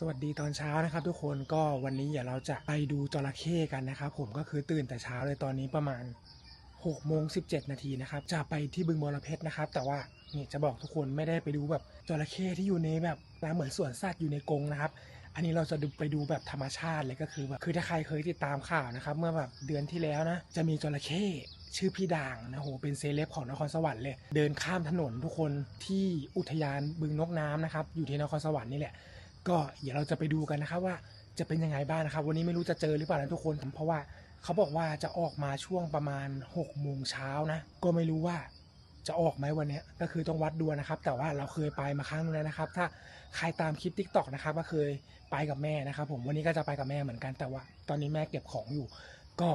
สวัสดีตอนเช้านะครับทุกคนก็วันนี้เดี๋ยวเราจะไปดูจระเข้กันนะครับ ผมก็คือตื่นแต่เช้าเลยตอนนี้ประมาณ6โมง17 นาทีนะครับ จะไปที่บึงบรเพชรนะครับ แต่ว่านี่จะบอกทุกคนไม่ได้ไปดูแบบจระเข้ที่อยู่ในแบบนเหมือนสวนสัตว์อยู่ในกรงนะครับ อันนี้เราจะดูไปดูแบบธรรมชาติเลยก็คือแบบคือถ้าใครเคยติดตามข่าวนะครับ เมื่อแบบเดือนที่แล้วนะ จะมีจระเข้ชื่อพี่ด่างนะโหเป็นเซเลบของนครสวรรค์เลย เดินข้ามถนนทุกคนที่อุทยานบึงนกน้ำนะครับ อยู่ที่นครสวรรค์นี่แหละ ก็เดี๋ยวเราจะไปดูกันนะครับว่าจะเป็นยังไงบ้างนะครับ วันนี้ไม่รู้จะเจอหรือเปล่านะทุกคน เพราะว่าเขาบอกว่าจะออกมาช่วงประมาณ6โมงเช้านะ ก็ไม่รู้ว่าจะออกไหมวันนี้ก็คือต้องวัดดูนะครับ แต่ว่าเราเคยไปมาครั้งนึงแล้วนะครับ ถ้าใครตามคลิป t ิ k t o k นะครับก็เคยไปกับแม่นะครับ ผมวันนี้ก็จะไปกับแม่เหมือนกันแต่ว่า ตอนนี้แม่เก็บของอยู่ ก็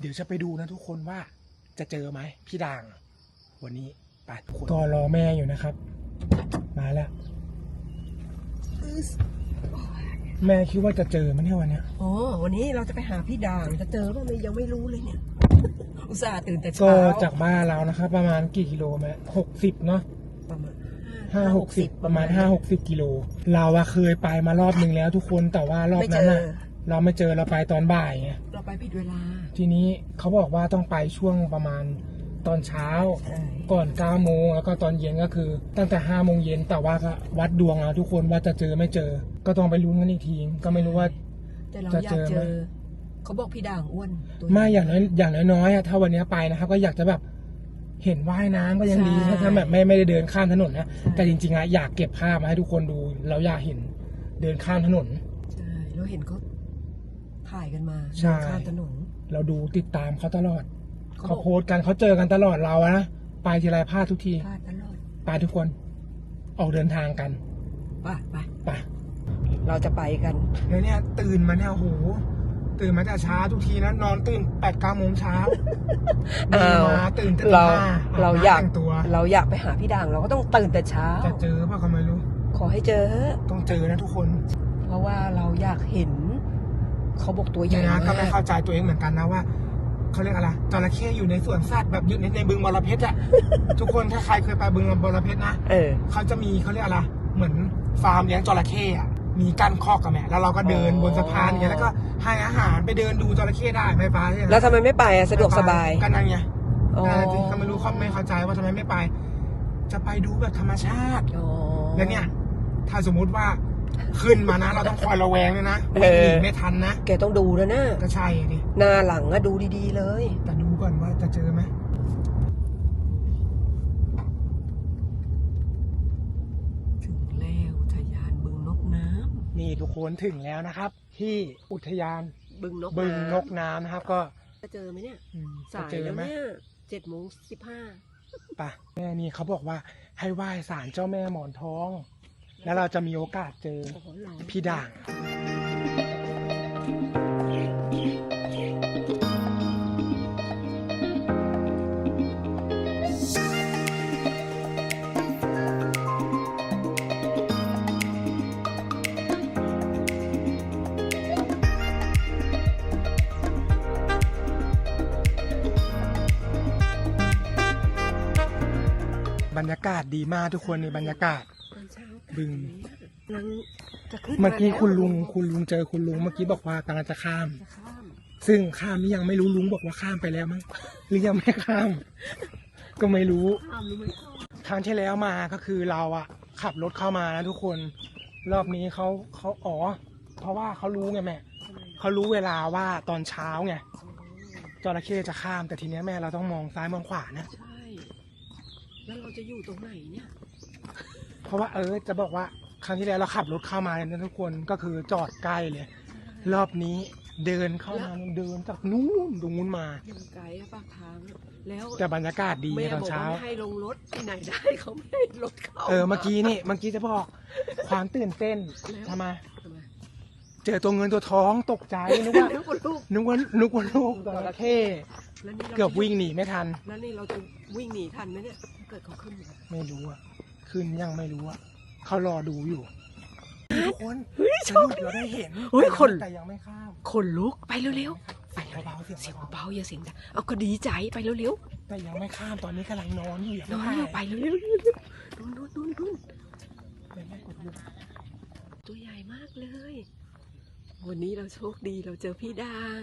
เดี๋ยวจะไปดูนะทุกคนว่าจะเจอไหมพี่ด่าง วันนี้ไปทุกคนก็รอแม่อยู่นะครับ มาแล้ว แม่คิดว่าจะเจอไหมเนี่ยวันเนี้ยอ๋อ วันนี้เราจะไปหาพี่ด่างจะเจอป่ะไม่ยังไม่รู้เลยเนี่ย อุตส่าห์ตื่นแต่ก็เช้าจากบ้านเรานะครับ ประมาณกี่กิโลแม่หกสิบเนาะประมาณห้าหกสิบประมาณห้าหกสิบกิโล เราอะเคยไปมารอบหนึ่งแล้วทุกคนแต่ว่ารอบไม่เจนั้นออะเราไม่เจอเราไปตอนบ่ายไงเราไปผิดเวลา ทีนี้เขาบอกว่าต้องไปช่วงประมาณ ตอนเช้า ใช่ก่อน9โมงแล้วก็ตอนเย็นก็คือ ตั้งแต่5โมงเย็นแต่ว่าก็วัดดวงเอาทุกคนว่าจะเจอไม่เจอ ก็ต้องไปลุ้นกันอีกที ก็ไม่รู้ว่า แต่เราจะอยาเจกอเจไหมอเขาบอกพี่ด่างอ้วนตัวไม่อย่างน้อยอย่างน้อยๆอะถ้าวันนี้ไปนะครับก็อยากจะแบบเห็นว่ายน้ำก็ยังดีถ้าถ้าแบบไม่ไม่ได้เดินข้ามถนนนะแต่จริงๆอะอยากเก็บภาพมาให้ทุกคนดูเราอยากเห็นเดินข้ามถนน ใช่เราเห็นเขาถ่ายกันมาใช่เดินข้ามถนนเราดูติดตามเขาตลอด เขาเขาบอกโพสต์กันเขาเจอกันตลอดเราอะนะไปทีไรพลาดทุกทีพลาดตลอดไปทุกคน ออกเดินทางกันไปไปไปเราจะไปกันแล้วเนี่ยตื่นมาเนี่ยโอ้โหตื่นมาแต่เช้าทุกทีนะนอนตื่นแปดเก้าโมงเช้าตื่นมาตื่นแต่ตีเราห้เราบน้ำอยากแต่งตัว เราอยากไปหาพี่ด่างเราก็ต้องตื่นแต่เช้า จะเจอเปล่าก็ไม่รู้ ขอให้เจอเถอะต้องเจอนะทุกคน เพราะว่าเราอยากเห็น เขาบอกตัวใหญ่เนี่ยนะก็มาไม่กเข้าใจตัวเองเหมือนกันนะว่า เขาเรียกอะไรจระเข้อยู่ในสวนสัตว์แบบอยู่ในในบึงบรเพชรอะ ทุกคนถ้าใครเคยไปบึงบรเพชรนะเออ เขาจะมีเขาเรียกอะไรเหมือนฟาร์มเลี้ยงจระเข้อะมีกั้นคอกกับแม่แล้วเราก็เดินอ๋อบนสะพานอย่างเงี้ยแล้วก็ให้อาหารไปเดินดูจระเข้ได้ไม่ไปใช่ไหมแล้วทำไมไม่ไปอะสะดวกสบายก็นั่นไงอ๋อนั่นแหละสิก็ไม่รู้เขาไม่เข้าใจว่าทำไมไม่ไป จะไปดูแบบธรรมชาติ อ๋อ แล้วเนี่ย ถ้าสมมุติว่า ขึ้นมานะ เราต้องคอยระแวงเลยนะเอวิ่งอหนีไม่ทันนะ แกต้องดูแล้วนะก็ใช่ดิหน้าหลังอะดูดีๆเลย แต่ดูก่อนว่าจะเจอไหมถึงแล้วอุทยานบึงนกน้นี่ทุกคนถึงแล้วนะครับ ที่อุทยานำบึงนกบึงนกน้ำนะครับ ก็จะเจอไหมเนี่ย อืมจะสายเจอแล้วไหมเนี่ยเจ็ดโมงสิบห้าปะแม่นี่เขาบอกว่าให้ไหว้ศาลเจ้าแม่หมอนทอง แล้วเราจะมีโอกาสเจอพี่ด่าง บรรยากาศดีมากทุกคนในบรรยากาศ บึงกำลังจะขึ้นเมื่อกี้าแล้วคุณลุงคุณลุงเจอคุณลุงเมื่อกี้บอกว่ากำลังจะข้ามจะข้าม ซึ่งข้ามนี่ยังไม่รู้ลุงบอกว่าข้ามไปแล้วมั้งหรือยังไม่ข้าม ก็ไม่รู้ข้ามหรือไม่ข้ามครั้งที่แล้วมาก็คือเราอะขับรถเข้ามานะทุกคน รอบนี้เขาเขาอ๋อ เพราะว่าเขารู้ไงแม่ทำไมเขารู้เวลาว่าตอนเช้าไงจระเข้จะข้ามแต่ทีเนี้ยแม่เราต้องมองซ้ายมองขวานะ ใช่ แล้วเราจะอยู่ตรงไหนเนี่ย เพราะว่าเออจะบอกว่าครั้งที่แล้วเราขับรถเข้ามาเนี่ยนะทุกคนก็คือจอดใกล้เลย รอบนี้เดินเข้ามาเดินจากนู้นตรงนู้นมา ยังไกลอะปากทางอะแล้วแต่บรรยากาศดีแม่ตอนบอกเช้า ว่าไม่ให้ลงรถที่ไหนได้เขาไม่ให้รถเข้าเออเมื่อกี้นี่เมื่อกี้จะบอกความตื่นเต้นแล้วทำไมทำไมเจอตัวเงินตัวทองตกใจนึกว่านึกว่าลูกนึกว่านึกว่าลูกจระเข้แล้วนี่ราเกือบวิ่งหนีไม่ทัน แล้วนี่เราจะวิ่งหนีทันไหมเนี่ยถ้าเกิดเขาขึ้นมาไม่รู้อะ ขึ้นยังไม่รู้อะเขารอดูอยู่ทุกคนเฮ้ยสชรุอบปเราได้เห็นเฮ้ยคน แต่ยังไม่ข้ามขนลุกไปเร็วเสียงเบาๆๆเสีเสียยงงเบาเบาๆอย่าเสียงดังเอาก็ดีใจไปเร็วๆแต่ยังไม่ข้ามตอนนี้กำลังนอนอยู่อย่างๆนอนไม่เร็วไปถ่ายเร็วๆนู่นนู่นนู่นนู่นแม่กดลูกตัวใหญ่มากเลย วันนี้เราโชคดีเราเจอพี่ดาง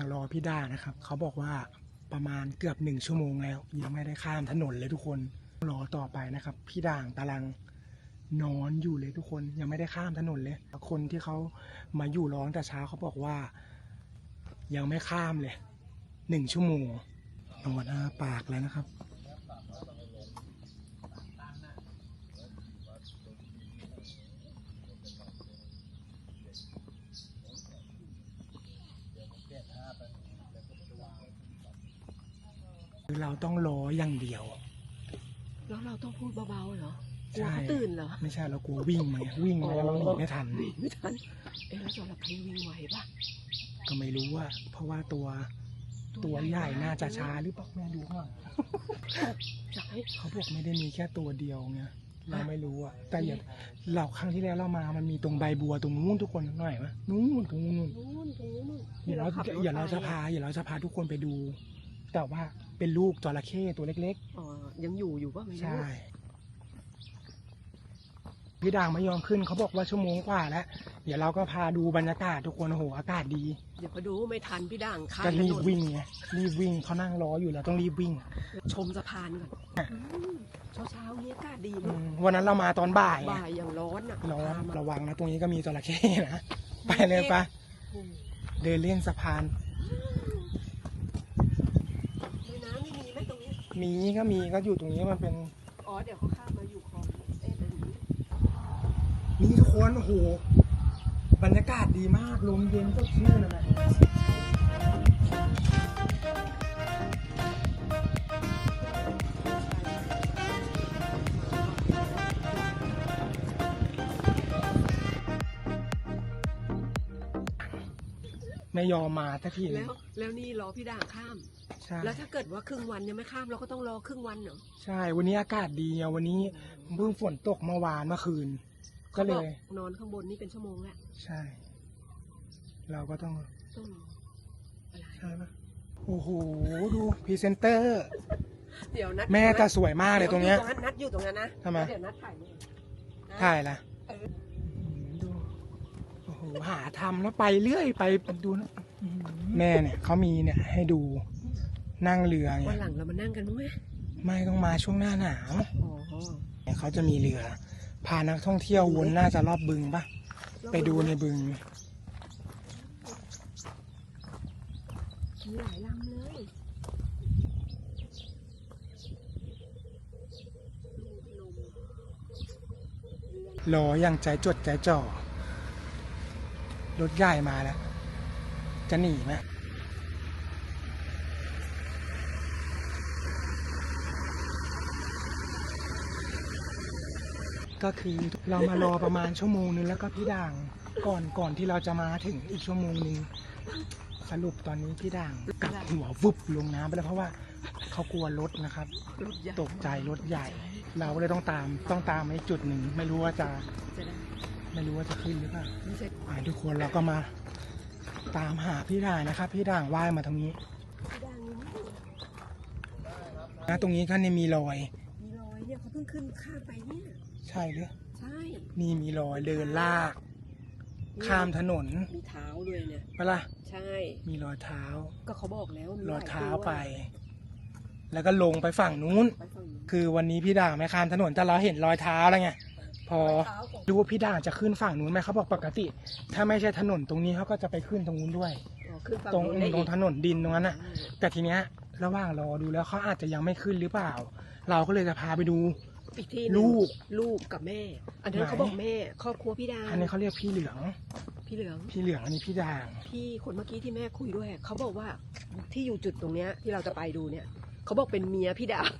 างรอพี่ดานะครับ เขาบอกว่าประมาณเกือบหนึ่งชั่วโมงแล้ว ยังไม่ได้ข้ามถนนเลยทุกคนรอต่อไปนะครับ พี่ด่างกำลังนอนอยู่เลยทุกคนยังไม่ได้ข้ามถนนเลย คนที่เขามาอยู่ร้อนแต่เช้าเขาบอกว่า ยังไม่ข้ามเลยหนึ่งชั่วโมงนอนอาปากแล้วนะครับ คือเราต้องรออย่างเดียว แล้วเราต้องพูดเบาๆเหรอกใช่ลัวเขาตื่นเหรอ ไม่ใช่เรากลัววิ่งมาไงวิ่งมาแล้วเราหนีไม่ทัน ไม่ทัน เอ๊ะแล้วจระเข้วิ่งไหวปะก็ไม่รู้ว่า เพราะว่าตัวตัวใหญ่น่าจะช้าหรือเปล่าแม่ดูข้างหลังจะให้เขาบอกไม่ได้มีแค่ตัวเดียวไงเราไม่รู้อะแต่อย่าเราครั้งที่แล้วเรามา มันมีตรงใบบัวตรงนู้นทุกคนหน่อยไหมนู้นตรงนู้นนู่นตรงนู้นนู่นเดี๋ยวเราขับถเดี๋ยวเราจะไปพาเดี๋ยวเราจะพาทุกคนไปดู แต่ว่าเป็นลูกจระเข้ตัวเล็ก อ๋อ ยังอยู่อยู่ป่ะไม่ๆ รู้ใช่ พี่ด่างไม่ยอมขึ้นเขาบอกว่าชั่วโมงกว่าแล้ว เดี๋ยวเราก็พาดูบรรยากาศทุกคนโอ้โหอากาศดี เดี๋ยวพอดูไม่ทันพี่ด่างข้ามก็ถรีนบนวิ่งไงรีบวิ่งเขานั่งรออยู่แล้วต้องรีบวิ่งชมสะพานก่อนอะเช้าเช้าๆนี้อากาศดีอืมากมวันนั้นเรามาตอนบ่ายไงบ่ายอย่างร้อนอะร้อนพามา ระวังนะตรงนี้ก็มีจระเข้นะไปเลยปะอืมเดินเลี่ยงสะพานในน้ำไม่มีไหมตรงนี้ มีก็มีก็อยู่ตรงนี้มันเป็น อ๋อ เดี๋ยวเขาข้ามมาอยู่คลองเอ๊ะเป็นอย่างนี้นี่ทุกคนโอ้โหบรรยากาศดีมากลมเย็นสดชื่นนะ ไม่ยอมมาสักทีหนึแล้งวแล้วนี่รอพี่ด่างข้าม ใช่แล้วถ้าเกิดว่าครึ่งวันยังไม่ข้ามเราก็ต้องรอครึ่งวันเหรอใช่ วันนี้อากาศดีอะวันนี้เพิ่งฝนตกเมื่อวานเมื่อคืน ก็เลยขาบอกนอนข้างบนนี่เป็นชั่วโมงแหละใช่ เราก็ต้องต้องรออะไรใช่ปะโอ้โหดูพรีเซนเตอร์ เดี๋ยวนัดแม่แต่สวยมากเลยตรงเนี้ย ดี๋วนัดอยู่ตรงนั้นนะทำไม แล้วเดี๋ยวนัดถ่ายมือนะถ่ายละเออดูโอ้โหหาทำแล้วไปเรื่อยไปดูนะแม่เนี่ยเขามีเนี่ยให้ดูนั่งเรือวัเนี่นยหลังเรามานั่งกันมั้งไหมไม่ต้องมาช่วงหน้าหนาวอ๋อเนี่ยเขาจะมีเรือ พานักท่องเที่ยววนน่าจะรอบบึงปะไปดูในบึง มีหลายลำเลยรออย่างใจจดใจจ่อ รถใหญ่มาแล้ว จะหนีไหมก็คือเรามารอประมาณชั่วโมงนึงแล้วก็พี่ด่างก่อนก่อนที่เราจะมาถึงอีกชั่วโมงนึงสรุปตอนนี้พี่ด่างกลับหัววุบลงน้ำไปแล้วเพราะว่าเขากลัวรถนะครับ ตกใจรถใหญ่ เราเลยต้องตามต้องตามไอ้จุดหนึ่ง ไม่รู้ว่าจะ ได้ไม่รู้ว่าจะขึ้นหรือเปล่าไม่ใช่อ่าทุกคนเราก็มาตามหาพี่ด่างนะครับ พี่ด่างว่ายมาตรงนี้พี่ด่างอยู่นี่นะตรงนี้ก็เนี่ยมีรอย มีรอยเนี่ยเขาเพิ่งขึ้นข้ามไปเนี่ย ใช่หรือใช่ นี่มีรอยเดินลาก ข้ามถนน มีเท้าด้วยเนี่ยเปะล่ะใช่ มีรอยเท้า ก็เขาบอกแล้วมีรหอลยยเท้าตัวไป แล้วก็ลงไปฝั่งนู้นไปฝั่งนู้น คือวันนี้พี่ด่างไม่ข้ามถนนแต่เราเห็นรอยเท้าแล้วไง พอเท้าของดูว่าพี่ด่างจะขึ้นฝั่งนู้นไหมเขาบอกปกติ ถ้าไม่ใช่ถนนตรงนี้เขาก็จะไปขึ้นตรงนู้นด้วยอ๋อขึ้นฝั่งตรงนู้นอืมได้ตรงอีกถนนดินตรงนั้นน่ะ แต่ทีเนี้ยระหว่างรอดูแล้วเขาอาจจะยังไม่ขึ้นหรือเปล่า เราก็เลยจะพาไปดูอีกที่หนึ่งลูกลูกกับแม่ อันนั้นไหนเขาบอกแม่ครอบครัวพี่ดาอันนี้เขาเรียกพี่เหลือง พี่เหลืองพี่เหลืองอันนี้พี่ด่าง พี่คนเมื่อกี้ที่แม่คุยด้วยเขาบอกว่าที่อยู่จุดตรงเนี้ยที่เราจะไปดูเนี่ย เขาบอกเป็นเมียพี่ดาง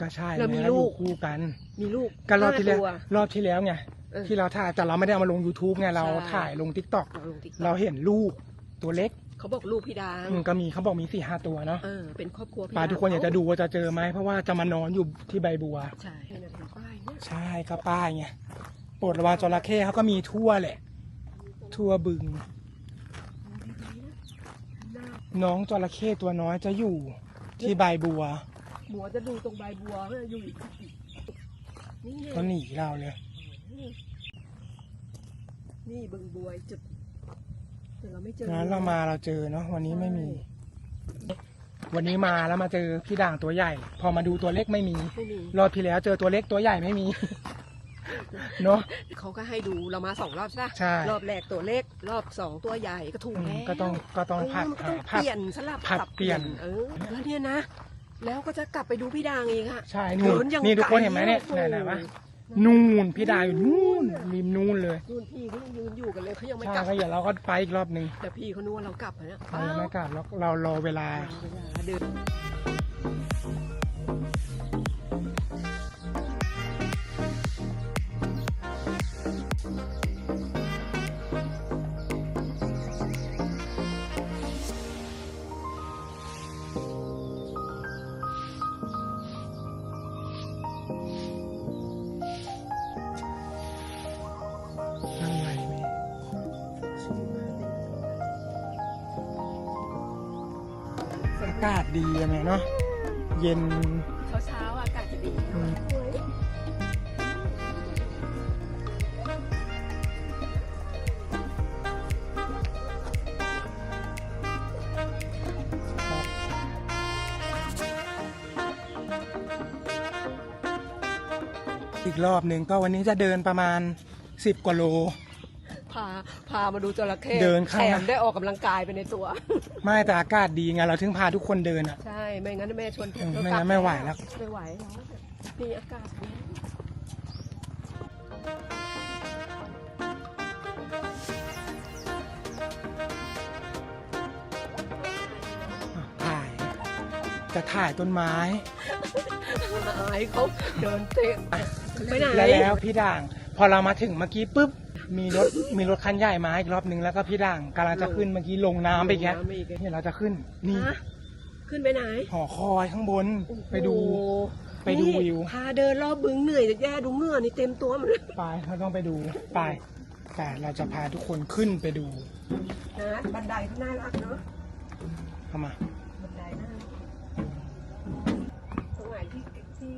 ก็ใช่แล้วมีนะลูกอยู่คู่กัน มีลูกก็รอบที่แล้วห้าตัวรอบที่แล้วไงเออที่เราถ่ายแต่เราไม่ได้เอามาลง YouTube ไงเราใช่ ถ่ายลง TikTok เราลงติ๊กเราเห็นลูกตัวเล็กเขาบอกลูกพี่ดางอืมก็มีเขาบอกมีสี่ห้าตัวเนาะเออเป็นครอบครัวพี่ปลาทุกคนอยากจะดูว่าจะเจอไหมเพราะว่าจะมานอนอยู่ที่ใบบัว ใช่เห็นป้ายเนี่ยใช่ก็ป้ายไงโปรดระวังจระเข้เขาก็มีทั่วแหละ ทั่วบึง น้องจระเข้ตัวน้อยจะอยู่ ที่ใบบัวหมัวจะดูตรงใบบัวเพื่ออยู่อีกนี่ไงเขาหนีเราเลยนี่นี่บึงบัวจุดแต่เราไม่เจองั้นเรามาเราเจอเนาะวันนี้ไม่มี วันนี้มาแล้วมาเจอพี่ด่างตัวใหญ่ พอมาดูตัวเล็กไม่มี ไม่มี รอบที่แล้วเจอตัวเล็กตัวใหญ่ไม่มี เนาะ เขาก็ให้ดูเรามาสองรอบใช่ปะใช่ รอบแรกตัวเล็ก รอบสองตัวใหญ่ก็ถูกอืมแล้วก็ต้องก็ต้องผัดเมันก็ต้องผัด เปลี่ยนสลับผัดสับเปลี่ยน เออแล้วเนี่ยนะ แล้วก็จะกลับไปดูพี่ดางอีกอะใช่นู่นเดิยังนี่ทุกคนไลเห็นไหมเนี่ยโอ้โไหนๆวะนู่นพี่ด่างอยู่นู่นริมนู่นเลยนู่นพี่เขายังยืนอยู่กันเลยเขายังไม่ใช่กลับก็เดี๋ยวเราก็ไปอีกรอบหนึ่งแต่พี่เขานึกว่าเรากลับอะเนี่ยเรายังไม่กลับเราเรารอเวลาเวลาเดินากาศดีอะแม่เนาะ เย็น เช้าเช้าๆอากาศจะดีอืมอีกรอบหนึ่งก็วันนี้จะเดินประมาณ 10 กว่าโล พา พามาดูจระเข้เดินข้าง แถหน้ามได้ออกกำลังกายไปในตัว ไม่แต่อากาศดีไงเราถึงพาทุกคนเดินอะ ใช่ ไม่งั้นแม่ชวนอืมก็ไม่กลังั้บนไม่ไหวแล้ว ไม่ไหวแล้วมีอากาศดีถ่าย จะถ่ายต้นไม้ อายเขาเดินเตะไปไหน แล้วแล้วพี่ด่าง พอเรามาถึงเมื่อกี้ปุ๊บ มีรถมีรถคันใหญ่มาอีกรอบนึงแล้วก็พี่ด่างกำลังจะขึ้นเมื่อกี้ลงน้ำไปแกลงน้ำอีกแล้วเนี่ยเราจะขึ้นนี่ฮะขึ้นไปไหนหอคอยข้างบนไปดู โอ้โหไปดูนี่วิว พาเดินรอบบึงเหนื่อยจะแย่ดูเหงื่อนี่เต็มตัวหมดเลยไปเราต้องไปดูไปแต่เราจะพาทุกคนขึ้นไปดูนะบันไดเขาน่ารักเนาะเข้ามา บันไดน่ารักตรงไหนที่ที่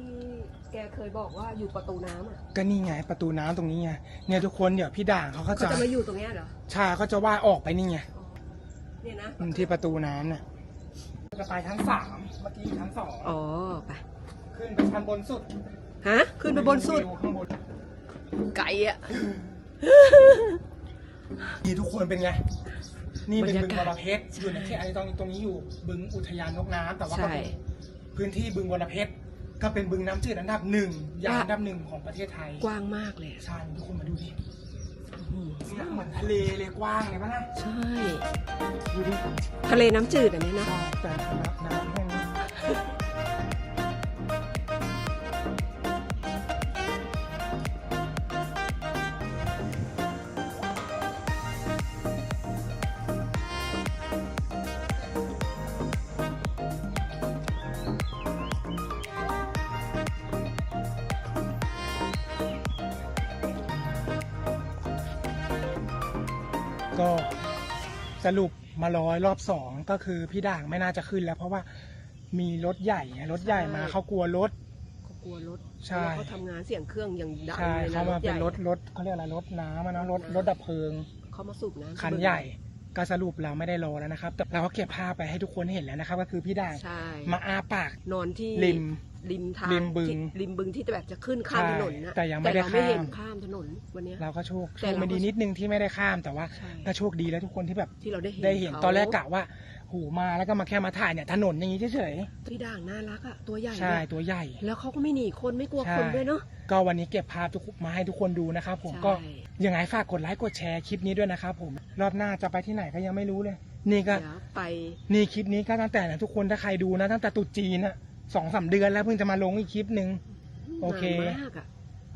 แก เคยบอกว่าอยู่ประตูน้ำอะก็นี่ไงประตูน้ำตรงนี้ไงเนี่ยทุกคนเดี๋ยวพี่ด่างเขาก็เขาจะจะมาอยู่ตรงเนี้ยเหรอชาเขาจะว่าออกไปนี่ไงเนี่ยนะอืมที่ประตูน้ำเนี่ยจะไปชั้นสามเมื่อกี้ชั้นสองอ๋อไปขึ้นไปชั้นบนสุดฮะขึ้นไปบนสุดวิวข้างบนไกลอะนี่ทุกคนเป็นไง นี่เป็นบรบึรงยากาศ บรเพชรอยู่ในที่ไอ้ตรงตรงนี้อยู่บึงอุทยานนกน้ำแต่ว่าก็ใช่ เป็นพื้นที่บึงบรเพชร ก็เป็นบึงน้ำจืดอันดับหนึ่งยานอันดับหนึ่งของประเทศไทยกว้างมากเลยอะใช่ทุกคนมาดูดิอืมเนี่ยเหมือนทะเลเลยกว้างเลยปะล่ะใช่ดูดิทะเลน้ำจืดอันเนี้ยนะใช่แต่น้ำน้ำ ก็สรุปมาร้อยรอบสองก็คือพี่ด่างไม่น่าจะขึ้นแล้ว เพราะว่ามีรถใหญ่ไงรถใหญ่มาใช่เขากลัวรถเขากลัวรถใช่เพราะว่าเขาทำงานเสียงเครื่องอย่างดังใช่เลยนะเขามาเป็นใหญ่รถรถเขาเรียกอะไรรถน้ำอะเนอะรถรถดับเพลิง เขามาสูบน้ำคันใหญ่ก็สรุปเราไม่ได้รอแล้วนะครับแต่เราก็เก็บภาพไปให้ทุกคนเห็นแล้วนะครับ ก็คือพี่ด่างใช่มาอาปากนอนที่ริม ริมทางริมบึง ที่ริมบึงที่แบบจะขึ้นข้ามใช่ถนนนะแต่ยังไม่ได้เราไม่เห็นข้ามข้ามถนนวันเนี้ย เราก็โชคโชแต่คเราก็ ไม่ดีนิดนึงที่ไม่ได้ข้ามแต่ว่าใช่ก็โชคดีแล้วทุกคนที่แบบที่เราได้เห็นได้เห็นขาตอนแรกกะว่าหูมาแล้วก็มาแค่มาถ่ายเนี่ยถนนอย่างนี้เฉยพี่ด่างน่ารักอะตัวใหญ่ๆใช่ด้วยตัวใหญ่ แล้วเขาก็ไม่หนีคนไม่กลัวใช่ คนด้วยเนาะก็วันนี้เก็บภาพทุกมาให้ทุกคนดูนะครับผมใช่ก็ยังไงฝากกดไลค์กดแชร์คลิปนี้ด้วยนะครับผมรอบหน้าจะไปที่ไหนก็ยังไม่รู้เลย นี่ก็เดี๋ยวไปนี่คลิปนี้ก็ตั้งแต่นะทุกคนถ้าใครดูนะตั้งแต่ตรุษจีนอะ สองสามเดือนแล้วเพิ่งจะมาลงอีกคลิปหนึ่งโอเค นานมากอะ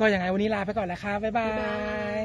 ก็ยังไงวันนี้ลาไปก่อนแล้วครับบ๊ายบาบ๊ายบาย ย